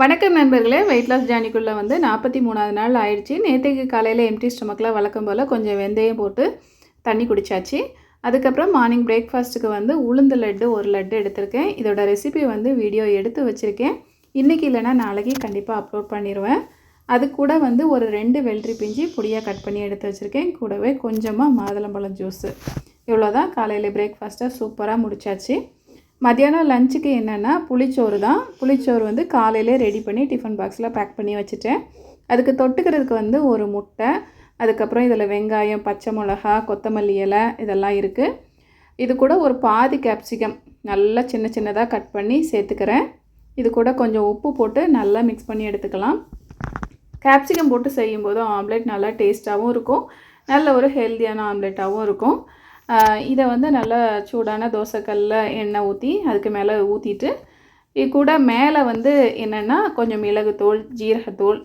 வணக்கம் நண்பர்களே weight loss ஜானிக்குள்ளே வந்து நாற்பத்தி மூணாவது நாள் ஆயிடுச்சு. நேற்றுக்கு காலையில் எம்டி ஸ்டொமக்கில் வழக்கம் போல் கொஞ்சம் வெந்தயம் போட்டு தண்ணி குடித்தாச்சு அதுக்கப்புறம் மார்னிங் பிரேக்ஃபாஸ்ட்டுக்கு வந்து உளுந்து லட்டு ஒரு லட்டு எடுத்திருக்கேன். இதோட ரெசிபி வந்து வீடியோ எடுத்து வச்சுருக்கேன். இன்றைக்கி இல்லைனா நாளைக்கு கண்டிப்பாக அப்லோட் பண்ணிடுவேன் அது கூட வந்து ஒரு ரெண்டு வெள்ளரி பிஞ்சு பொடியாக கட் பண்ணி எடுத்து வச்சுருக்கேன். கூடவே கொஞ்சமாக மாதுளம்பழம் ஜூஸு இவ்வளோதான் காலையில் பிரேக்ஃபாஸ்ட்டாக சூப்பராக முடிச்சாச்சு. மத்தியானம் லஞ்சுக்கு என்னென்னா புளிச்சோறு தான். புளிச்சோறு வந்து காலையிலே ரெடி பண்ணி டிஃபன் பாக்ஸில் பேக் பண்ணி வச்சுட்டேன். அதுக்கு தொட்டுக்கிறதுக்கு வந்து ஒரு முட்டை அதுக்கப்புறம் இதில் வெங்காயம் பச்சை மிளகா கொத்தமல்லி இலை இதெல்லாம் இருக்குது இது கூட ஒரு பாதி கேப்சிகம் நல்லா சின்ன சின்னதாக கட் பண்ணி சேர்த்துக்கிறேன். இது கூட கொஞ்சம் உப்பு போட்டு நல்லா மிக்ஸ் பண்ணி எடுத்துக்கலாம். கேப்சிகம் போட்டு செய்யும்போது ஆம்லேட் நல்லா டேஸ்ட்டாகவும் இருக்கும். நல்ல ஒரு ஹெல்த்தியான ஆம்லேட்டாகவும் இருக்கும். இதை வந்து நல்லா சூடான தோசைக்கல்லில் எண்ணெய் ஊற்றி அதுக்கு மேலே ஊற்றிட்டு இது கூட மேலே வந்து என்னென்னா கொஞ்சம் மிளகுத்தூள் ஜீரகத்தூள்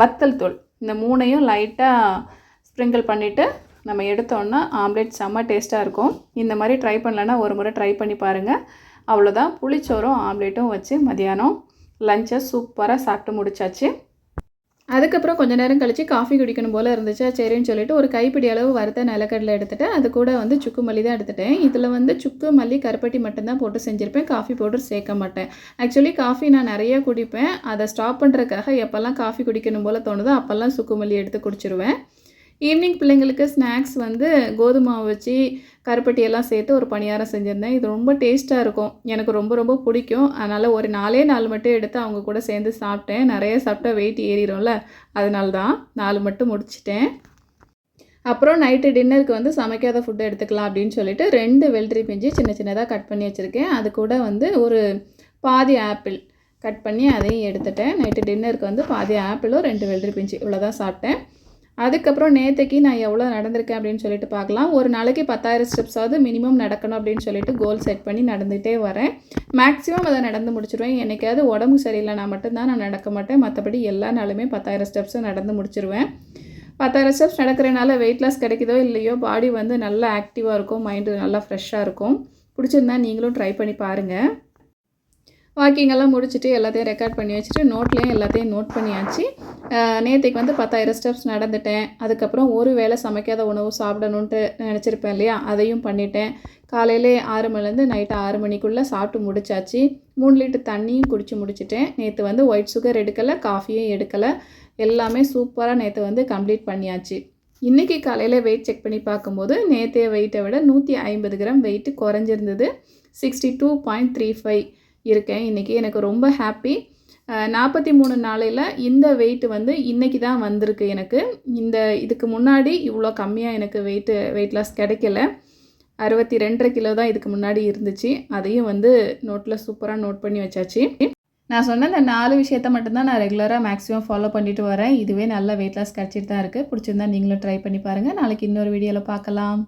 வத்தல் தூள். இந்த மூணையும் லைட்டாக ஸ்ப்ரிங்கிள் பண்ணிவிட்டு நம்ம எடுத்தோன்னா ஆம்லேட் செம்ம டேஸ்ட்டாக இருக்கும். இந்த மாதிரி ட்ரை பண்ணலன்னா ஒரு முறை ட்ரை பண்ணி பாருங்கள் அவ்வளோதான் புளிச்சோறும் ஆம்லேட்டும் வச்சு மதியானம் லஞ்சை சூப்பராக சாப்பிட்டு முடிச்சாச்சு. அதுக்கப்புறம் கொஞ்ச நேரம் கழித்து காஃபி குடிக்கணும் போல் இருந்துச்சு? சரின்னு சொல்லிட்டு ஒரு கைப்பிடி அளவு வறுத்த நிலக்கடலை எடுத்துகிட்டேன் அது கூட வந்து சுக்கு மல்லி தான் எடுத்துட்டேன். இதில் வந்து சுக்கு மல்லி கருப்பட்டி மட்டும்தான் போட்டு செஞ்சுருப்பேன். காஃபி பவுடர் சேர்க்க மாட்டேன். ஆக்சுவலி காஃபி நான் நிறைய குடிப்பேன். அதை ஸ்டாப் பண்ணுறதுக்காக எப்போல்லாம் காஃபி குடிக்கணும் போல் தோணுதோ அப்போல்லாம் சுக்கு மல்லி எடுத்து குடிச்சிருவேன். ஈவினிங் பிள்ளைங்களுக்கு ஸ்நாக்ஸ் வந்து கோதுமை வச்சு கருப்பட்டியெல்லாம் சேர்த்து ஒரு பணியாரம் செஞ்சுருந்தேன். இது ரொம்ப டேஸ்ட்டாக இருக்கும். எனக்கு ரொம்ப ரொம்ப பிடிக்கும். அதனால் ஒரு நாலே நாலு மட்டும் எடுத்து அவங்க கூட சேர்ந்து சாப்பிட்டேன். நிறைய சாப்பிட்டா வெயிட் ஏறிடும்ல. அதனால தான் நாலு மட்டும் முடிச்சிட்டேன். அப்புறம் நைட்டு டின்னருக்கு வந்து சமைக்காத ஃபுட்டு எடுத்துக்கலாம் அப்படின்னு சொல்லிட்டு ரெண்டு வெள்ளரி பிஞ்சு சின்ன சின்னதாக கட் பண்ணி வச்சுருக்கேன். அது கூட வந்து ஒரு பாதி ஆப்பிள் கட் பண்ணி அதையும் எடுத்துட்டேன். நைட்டு டின்னருக்கு வந்து பாதி ஆப்பிளும் ரெண்டு வெள்ளரி பிஞ்சு இவ்வளோதான் சாப்பிட்டேன். அதுக்கப்புறம் நேற்றுக்கு நான் எவ்வளோ நடந்திருக்கேன் அப்படின்னு சொல்லிட்டு பார்க்கலாம். ஒரு நாளைக்கு பத்தாயிரம் ஸ்டெப்ஸாவது மினிமம் நடக்கணும் அப்படின்னு சொல்லிட்டு கோல் செட் பண்ணி நடந்துகிட்டே வரேன். மேக்ஸிமம் அதை நடந்து முடிச்சிடுவேன் என்றைக்காவது உடம்பு சரியில்லைனா மட்டும்தான் நான் நடக்க மாட்டேன். மற்றபடி எல்லா நாளுமே பத்தாயிரம் ஸ்டெப்ஸும் நடந்து முடிச்சிருவேன். பத்தாயிரம் ஸ்டெப்ஸ் நடக்கிறனால வெயிட் லாஸ் கிடைக்குதோ இல்லையோ பாடி வந்து நல்லா ஆக்டிவாக இருக்கும். மைண்டு நல்லா ஃப்ரெஷ்ஷாக இருக்கும். பிடிச்சிருந்தா நீங்களும் ட்ரை பண்ணி பாருங்கள் வாக்கிங்கெல்லாம் முடிச்சுட்டு எல்லாத்தையும் ரெக்கார்ட் பண்ணி வச்சுட்டு நோட்லேயும் எல்லாத்தையும் நோட் பண்ணியாச்சு. நேற்றுக்கு வந்து பத்தாயிரம் ஸ்டெப்ஸ் நடந்துட்டேன். அதுக்கப்புறம் ஒரு வேளை சமைக்காத உணவு சாப்பிடணுன்ட்டு நினச்சிருப்பேன் இல்லையா? அதையும் பண்ணிட்டேன். காலையிலே ஆறு மணிலேருந்து நைட்டு ஆறு மணிக்குள்ளே சாப்பிட்டு முடிச்சாச்சு. மூணு லிட்டர் தண்ணியும் குடிச்சு முடிச்சிட்டேன். நேற்று வந்து ஒயிட் சுகர் எடுக்கலை காஃபியும் எடுக்கலை. எல்லாமே சூப்பராக நேற்று வந்து கம்ப்ளீட் பண்ணியாச்சு. இன்றைக்கி காலையில் வெயிட் செக் பண்ணி பார்க்கும்போது நேற்றைய வெயிட்டை விட நூற்றி ஐம்பது gram weight குறைஞ்சிருந்தது. Sixty two point three five இருக்கேன். இன்றைக்கி எனக்கு ரொம்ப ஹாப்பி நாற்பத்தி மூணு நாளையில் இந்த வெயிட் வந்து இன்றைக்கி தான் வந்திருக்கு எனக்கு. இந்த இதுக்கு முன்னாடி இவ்வளோ கம்மியாக எனக்கு வெயிட்டு வெயிட் லாஸ் கிடைக்கல. அறுபத்தி ரெண்டரை கிலோ தான் இதுக்கு முன்னாடி இருந்துச்சு. அதையும் வந்து நோட்டில் சூப்பராக நோட் பண்ணி வச்சாச்சு. நான் சொன்ன இந்த நாலு விஷயத்த மட்டும்தான் நான் ரெகுலராக மேக்ஸிமம் ஃபாலோ பண்ணிட்டு வரேன். இதுவே நல்ல வெயிட் லாஸ் கிடச்சிட்டு தான் இருக்குது பிடிச்சிருந்தா நீங்களும் ட்ரை பண்ணி பாருங்கள் நாளைக்கு இன்னொரு வீடியோவில் பார்க்கலாம்.